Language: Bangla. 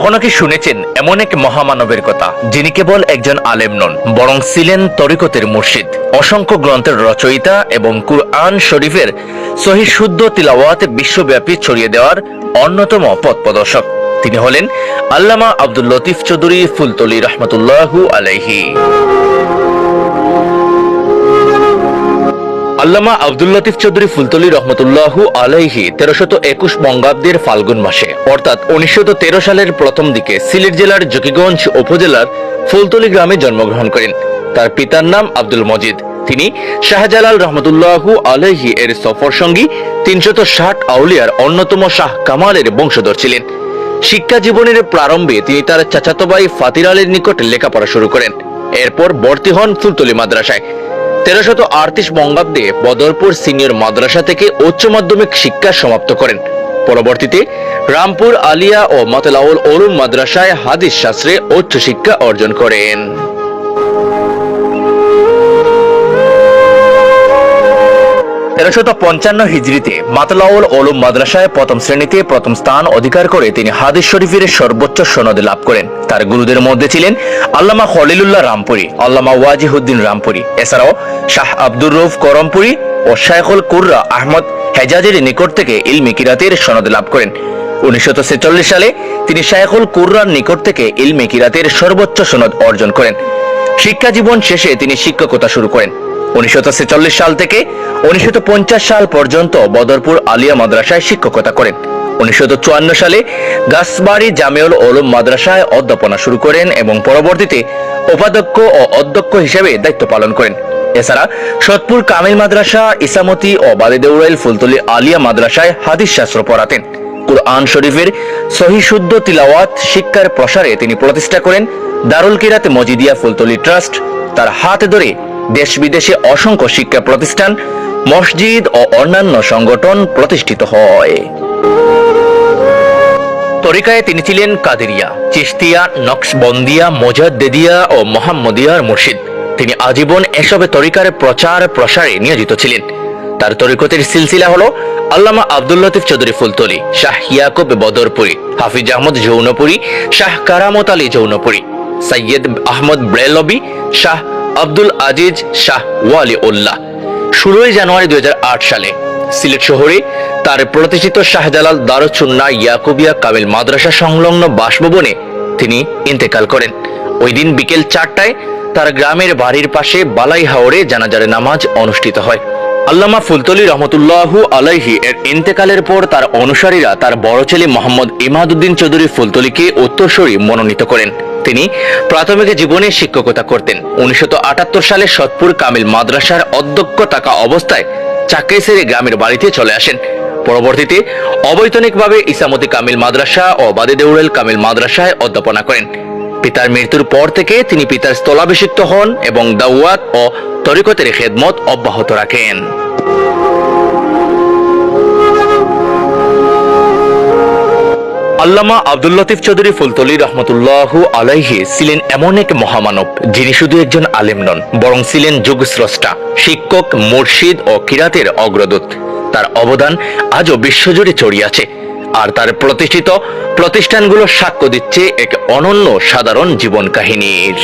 কখনো কি শুনেছেন এমন এক মহামানবের কথা, যিনি কেবল একজন আলেম নন, বরং ছিলেন তরিকতের মুর্শিদ? অসংখ্য গ্রন্থের রচয়িতা এবং কুরআন শরীফের সহি শুদ্ধ তিলাওয়াত বিশ্বব্যাপী ছড়িয়ে দেওয়ার অন্যতম পথ প্রদর্শক। তিনি হলেন আল্লামা আব্দুল লতিফ চৌধুরী ফুলতলি রহমতুল্লাহ আলাইহি। আল্লামা আব্দুল লতিফ চৌধুরী ফুলতলি রহমতুল্লাহু আলাইহি তেরোশত একুশ বঙ্গাব্দের ফাল্গুন মাসে। অর্থাৎ উনিশশো তেরো সালের প্রথম দিকে সিলেট জেলার জকিগঞ্জ উপজেলার ফুলতলি গ্রামে জন্মগ্রহণ করেন। তার পিতার নাম আব্দুল মজিদ। তিনি শাহজালাল রহমতুল্লাহু আলাইহি এর সফর সঙ্গী তিনশত ষাট আউলিয়ার অন্যতম শাহ কামালের বংশধর ছিলেন। শিক্ষা জীবনের প্রারম্ভে তিনি তার চাচাতো ভাই ফাতির আলীর নিকট লেখাপড়া শুরু করেন। এরপর ভর্তি হন ফুলতলি মাদ্রাসায়। তেরোশত আটত্রিশ বঙ্গাব্দে বদরপুর সিনিয়র মাদ্রাসা থেকে উচ্চ মাধ্যমিক শিক্ষা সমাপ্ত করেন। পরবর্তীতে রামপুর আলিয়া ও মতলাউল ওরুম মাদ্রাসায় হাদিস শাস্ত্রে উচ্চ শিক্ষা অর্জন করেন। তেরোশত পঞ্চান্ন হিজড়িতে মাতলাউল ওলুম মাদ্রাসায় প্রথম শ্রেণীতে প্রথম স্থান অধিকার করে তিনি হাদিস শরীফের সর্বোচ্চ সনদ লাভ করেন। তার গুরুদের মধ্যে ছিলেন আল্লামা খলিলুল্লাহ রামপুরি, আল্লামা ওয়াজিহুদ্দিন রামপুরি। এছাড়াও শাহ আব্দুর রৌফ করমপুরি ও শাইখুল কুর্রা আহমদ হেজাজের নিকট থেকে ইলমি কিরাতের সনদ লাভ করেন। উনিশশো সালে তিনি শাইখুল কুর্রার নিকট থেকে ইলমি কিরাতের সর্বোচ্চ সনদ অর্জন করেন। শিক্ষা জীবন শেষে তিনি শিক্ষকতা শুরু করেন। উনিশশো সাল থেকে উনিশশো সাল পর্যন্ত বদরপুর আলিয়া মাদ্রাসায় শিক্ষকতা করেন। উনিশশো সালে গাছবাড়ি জামিউল ওলুম মাদ্রাসায় অধ্যাপনা শুরু করেন এবং পরবর্তীতে উপাধ্যক্ষ ও অধ্যক্ষ হিসেবে দায়িত্ব পালন করেন। এছাড়া সতপুর কামিল মাদ্রাসা, ইসামতি ও ফুলতলি আলিয়া মাদ্রাসায় হাদিস শাস্ত্র পড়াতেন। কুরআন শরীফের সহি শুদ্ধ তিলাওয়াত শিক্ষার প্রসারে তিনি প্রতিষ্ঠা করেন। দারুল কিরাত মজিদিয়া ফুলতলি ট্রাস্ট তার হাত ধরে দেশ বিদেশে অসংখ্য শিক্ষা প্রতিষ্ঠান, মসজিদ ও অন্যান্য সংগঠন প্রতিষ্ঠিত হয়। তরিকায় তিনি ছিলেন কাদেরিয়া চিস্তিয়া নকশবন্দিয়া, মোজাদ্দেদিয়া ও মোহাম্মদিয়ার মুর্শিদ। তিনি আজীবন এসবে তরিকার প্রচার প্রসারে নিয়োজিত ছিলেন। তার তরিকতের সিলসিলা হলো আল্লামা আব্দুল লতিফ চৌধুরী ফুলতলি, শাহ ইয়াকুব বদরপুরি, হাফিজ আহমদ যৌনপুরি শাহ কারামত আলী যৌনপুরি সৈয়দ আহমদ ব্রেলবি, শাহ আব্দুল আজিজ শাহ ওয়ালি উল্লাহ ষোলোই জানুয়ারি দু হাজার আট সালে সিলেট শহরে তার প্রতিষ্ঠিত শাহজালাল দারুচুন্না ইয়াকুবিয়া কামিল মাদ্রাসা সংলগ্ন বাসভবনে তিনি ইন্তেকাল করেন। ওই দিন বিকেল চারটায় তার গ্রামের বাড়ির পাশে বালাই হাওরে জানাজারে নামাজ অনুষ্ঠিত হয়। আল্লামা ফুলতলি রহমতুল্লাহু আলাইহি এর ইন্তেকালের পর তার অনুসারীরা তার বড় ছেলে মোহাম্মদ ইমাদুদ্দিন চৌধুরী ফুলতলিকে উত্তরসূরি মনোনীত করেন। তিনি প্রাথমিক জীবনে শিক্ষকতা করতেন। উনিশশো সালে সৎপুর কামিল মাদ্রাসার অধ্যক্ষ থাকা অবস্থায় চাকরি ছেড়ে গ্রামের বাড়িতে চলে আসেন। পরবর্তীতে অবৈতনিকভাবে ইসামতি কামিল মাদ্রাসা ও বাদে দেউরেল কামিল মাদ্রাসায় অধ্যাপনা করেন। পিতার মৃত্যুর পর থেকে তিনি পিতার স্থলাভিষিক্ত হন এবং দাওয়াত ও তরিকতের খেদমত অব্যাহত রাখেন। আল্লামা আব্দুল লতিফ চৌধুরী ফুলতলি রহমতুল্লাহ আলাইহি ছিলেন এমন এক মহামানব, যিনি শুধু একজন আলেম নন, বরং ছিলেন যুগস্রষ্টা, শিক্ষক, মুর্শিদ ও কিরাতের অগ্রদূত। তার অবদান আজও বিশ্বজুড়ে চড়িয়াছে আর তার প্রতিষ্ঠিত প্রতিষ্ঠানগুলো সাক্ষ্য দিচ্ছে এক অনন্য সাধারণ জীবন কাহিনীর।